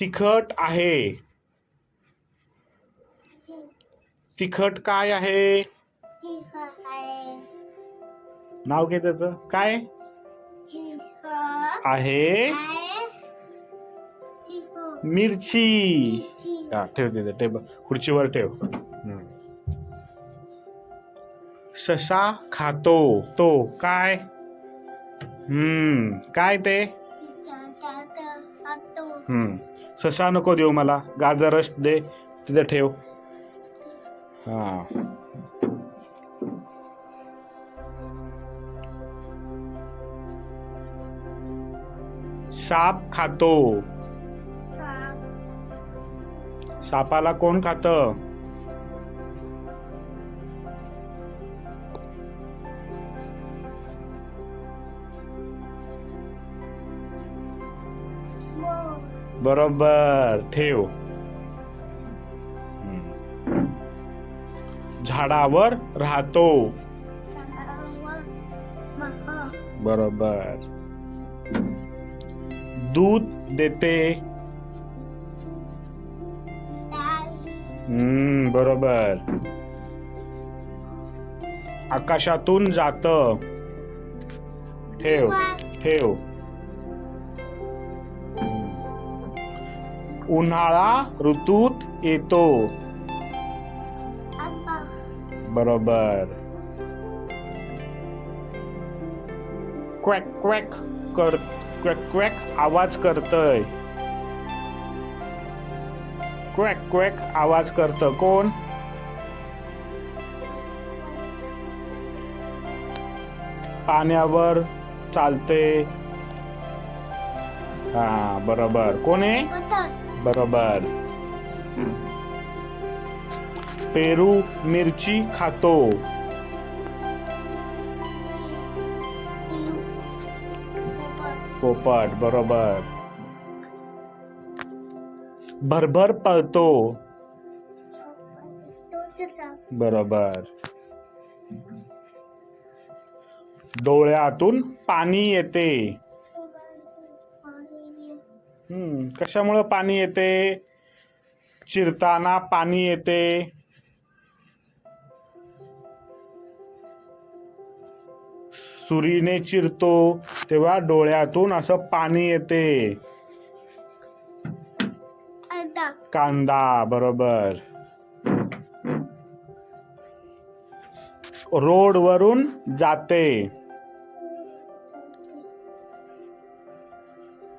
तिखट आहे. तिखट काय आहे? नाव घे त्याचं. काय? आहे. मिरची. हा ठेव तिथे टेबल. खुर्चीवर ठेव. ससा खातो. तो काय? हम्म. काय ते? हम्म. ससा नको देऊ मला. गाजरच दे. तिथे ठेव. हा. साप खातो. सापाला कोण खात? बरोबर ठेव. झाडावर राहतो. बरोबर. दूध देते. हम्म बरोबर. आकाशातून जात. ठेव ठेव. उन्हाळा ऋतूत येतो. बरोबर. क्वॅक क्वॅक कर क्वॅक क्वॅक आवाज करतय. क्वॅक क्वॅक आवाज करत. कोण? पाण्यावर चालते. हा बरोबर. कोण आहे? बरोबर. पेरू मिरची खातो. पोपट बरोबर. भरभर पळतो. बरोबर. डोळ्यातून पाणी येते. हम्म कशामुळं पाणी येते? चिरताना पाणी येते. सुरीने चिरतो तेव्हा डोळ्यातून असं पाणी येते. कांदा बरोबर. रोड वरून जाते.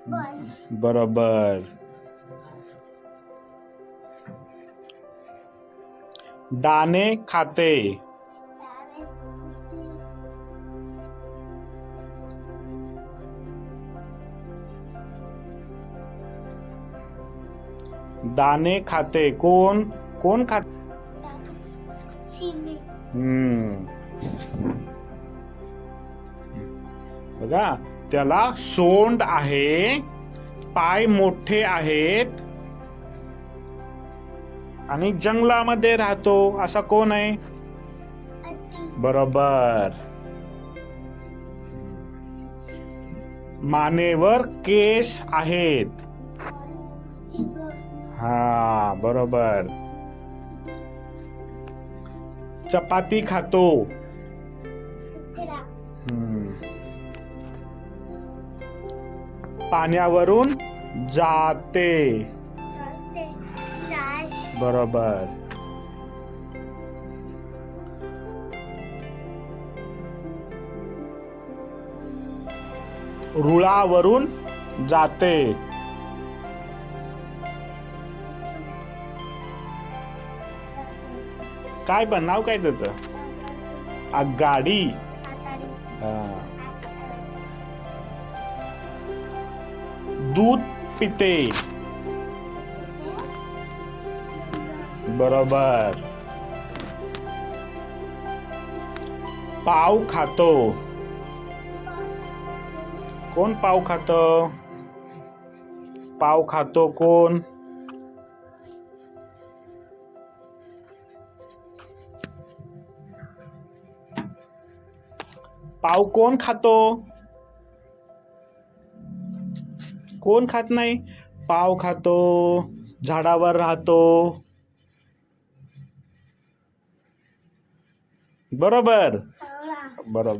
बरोबर। दाने खाते। दाणे खाते। कोण कोण खात हम्म। बघा त्याला सोंड आहे पाय मोठे आहेत आणि जंगलामध्ये राहतो. असा कोण आहे? बरोबर. मानेवर केस आहेत. हा बरोबर. चपाती खातो. पाण्यावरून जाते. बरोबर. रुळावरून जाते. काय पण नाव काय त्याचं? आगगाडी. हा. दूध पिते. बरोबर. पाव खातो. कोण पाव खात? पाव खातो कोण? पाव कोण खातो? कोण खात नाही? पाव खातो झाडावर राहतो. बरोबर? बरोबर.